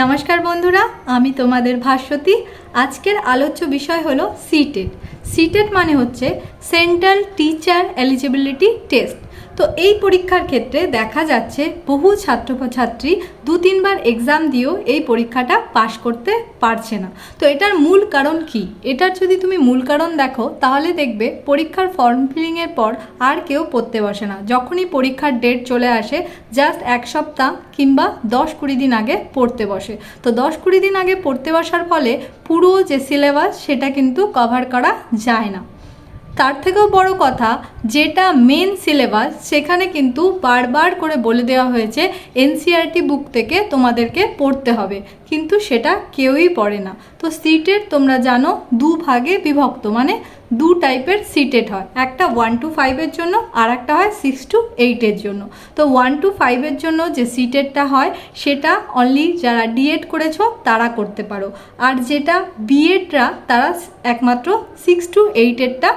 নমস্কার বন্ধুরা, আমি তোমাদের ভাস্বতী। আজকের আলোচ্য বিষয় হলো সিটেট সিটেট মানে হচ্ছে সেন্ট্রাল টিচার এলিজিবিলিটি টেস্ট তো এই পরীক্ষার ক্ষেত্রে দেখা যাচ্ছে বহু ছাত্রছাত্রী দু তিনবার এক্সাম দিয়েও এই পরীক্ষাটা পাশ করতে পারছে না। তো এটার মূল কারণ কি? এটার যদি তুমি মূল কারণ দেখো, তাহলে দেখবে পরীক্ষার ফর্ম ফিলিংয়ের পর আর কেউ পড়তে বসে না। যখনই পরীক্ষার ডেট চলে আসে জাস্ট এক সপ্তাহ কিংবা দশ কুড়ি দিন আগে পড়তে বসে। তো দশ কুড়ি দিন আগে পড়তে বসার ফলে পুরো যে সিলেবাস সেটা কিন্তু কভার করা যায় না। তার থেকেও বড় কথা, যেটা মেন সিলেবাস সেখানে কিন্তু বারবার করে বলে দেওয়া হয়েছে এনসিআরটি বুক থেকে তোমাদেরকে পড়তে হবে। কিন্তু সেটা কেউই পড়ে না। তো সিটেট তোমরা জানো, দু ভাগে বিভক্ত মানে দু টাইপের সিটেট হয়। একটা ওয়ান টু ফাইভের জন্য, আর একটা হয় সিক্স টু এইটের জন্য। তো ওয়ান টু ফাইভের জন্য যে সিটেটটা হয়, সেটা অনলি যারা ডিএড করেছ, তারা করতে পারো। আর যেটা বিএডরা তারা একমাত্র সিক্স টু এইটেরটা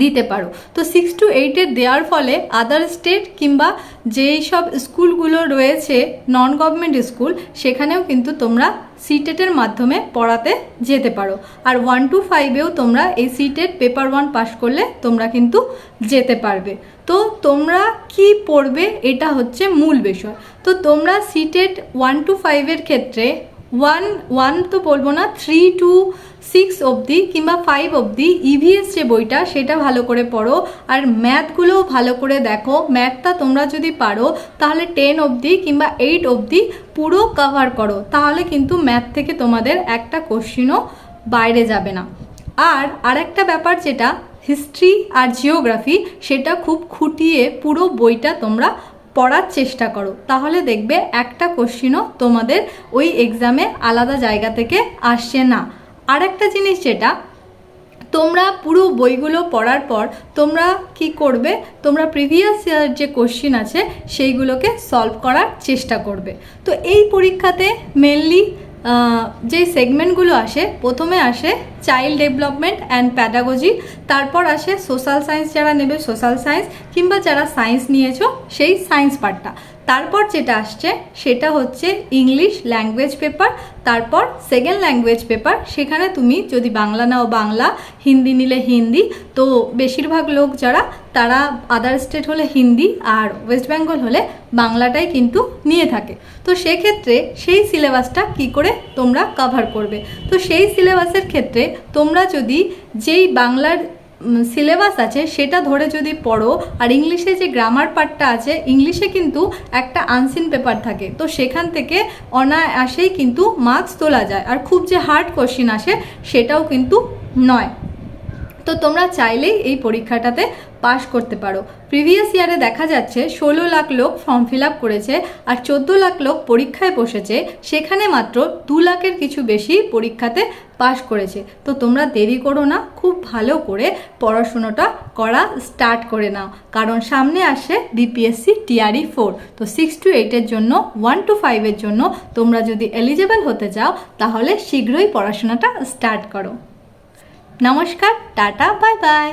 দিতে পারো। তো সিক্স টু এইটের দেওয়ার ফলে আদার স্টেট কিংবা যেই সব স্কুলগুলো রয়েছে নন গভর্নমেন্ট স্কুল সেখানেও কিন্তু তোমরা সিটেটের মাধ্যমে পড়াতে যেতে পারো। আর ওয়ান টু ফাইভেও তোমরা এই সিটেট পেপার ওয়ান পাস করলে তোমরা কিন্তু যেতে পারবে। তো তোমরা কি পড়বে, এটা হচ্ছে মূল বিষয়। তো তোমরা সিটেট ওয়ান টু ফাইভের ক্ষেত্রে ওয়ান ওয়ান তো বলব না থ্রি টু সিক্স অবধি কিংবা ফাইভ অবধি ইভিএস যে বইটা সেটা ভালো করে পড়ো। আর ম্যাথগুলোও ভালো করে দেখো। ম্যাথটা তোমরা যদি পারো, তাহলে টেন অবধি কিংবা এইট অবধি পুরো কভার করো। তাহলে কিন্তু ম্যাথ থেকে তোমাদের একটা কোশ্চিনও বাইরে যাবে না। আর আরেকটা ব্যাপার যেটা হিস্ট্রি আর জিওগ্রাফি সেটা খুব খুঁটিয়ে পুরো বইটা তোমরা পড়ার চেষ্টা করো। তাহলে দেখবে একটা কোশ্চিনও তোমাদের ওই এক্সামে আলাদা জায়গা থেকে আসছে না। আর একটা জিনিস যেটা, তোমরা পুরো বইগুলো পড়ার পর তোমরা কি করবে, তোমরা প্রিভিয়াস ইয়ার যে কোশ্চিন আছে, সেইগুলোকে সলভ করার চেষ্টা করবে। তো এই পরীক্ষাতে মেনলি যে সেগমেন্টগুলো আসে, প্রথমে আসে চাইল্ড ডেভেলপমেন্ট অ্যান্ড প্যাডাগজি তারপর আসে সোশ্যাল সায়েন্স যারা নেবে সোশ্যাল সায়েন্স কিংবা যারা সায়েন্স নিয়েছো, সেই সায়েন্স পার্টটা তারপর যেটা আসছে, সেটা হচ্ছে ইংলিশ ল্যাঙ্গুয়েজ পেপার তারপর সেকেন্ড ল্যাঙ্গুয়েজ পেপার সেখানে তুমি যদি বাংলা নাও বাংলা, হিন্দি নিলে হিন্দি, তো বেশিরভাগ লোক যারা, তারা আদার স্টেট হলে হিন্দি আর ওয়েস্ট বেঙ্গল হলে বাংলাটাই কিন্তু নিয়ে থাকে। তো সেক্ষেত্রে সেই সিলেবাসটা কি করে তোমরা কভার করবে? তো সেই সিলেবাসের ক্ষেত্রে তোমরা যদি যেই বাংলার সিলেবাস আছে, সেটা ধরে যদি পড়ো, আর ইংলিশে যে গ্রামার পার্টটা আছে, ইংলিশে কিন্তু একটা আনসিন পেপার থাকে। তো সেখান থেকে অনায়াসেই কিন্তু মার্কস তোলা যায়। আর খুব যে হার্ড কোশ্চিন আসে, সেটাও কিন্তু নয়। তো তোমরা চাইলেই এই পরীক্ষাটাতে পাশ করতে পারো। প্রিভিয়াস ইয়ারে দেখা যাচ্ছে ষোলো লাখ লোক ফর্ম ফিল আপ করেছে আর চোদ্দ লাখ লোক পরীক্ষায় বসেছে, সেখানে মাত্র দু লাখের কিছু বেশি পরীক্ষাতে পাশ করেছে। তো তোমরা দেরি করো না, খুব ভালো করে পড়াশুনোটা করা স্টার্ট করে নাও। কারণ সামনে আসে বিপিএসসি টিআরই ফোর তো সিক্স টু এইটের জন্য ওয়ান টু ফাইভের জন্য তোমরা যদি এলিজেবল হতে চাও, তাহলে শীঘ্রই পড়াশোনাটা স্টার্ট করো। নমস্কার টাটা বাই বাই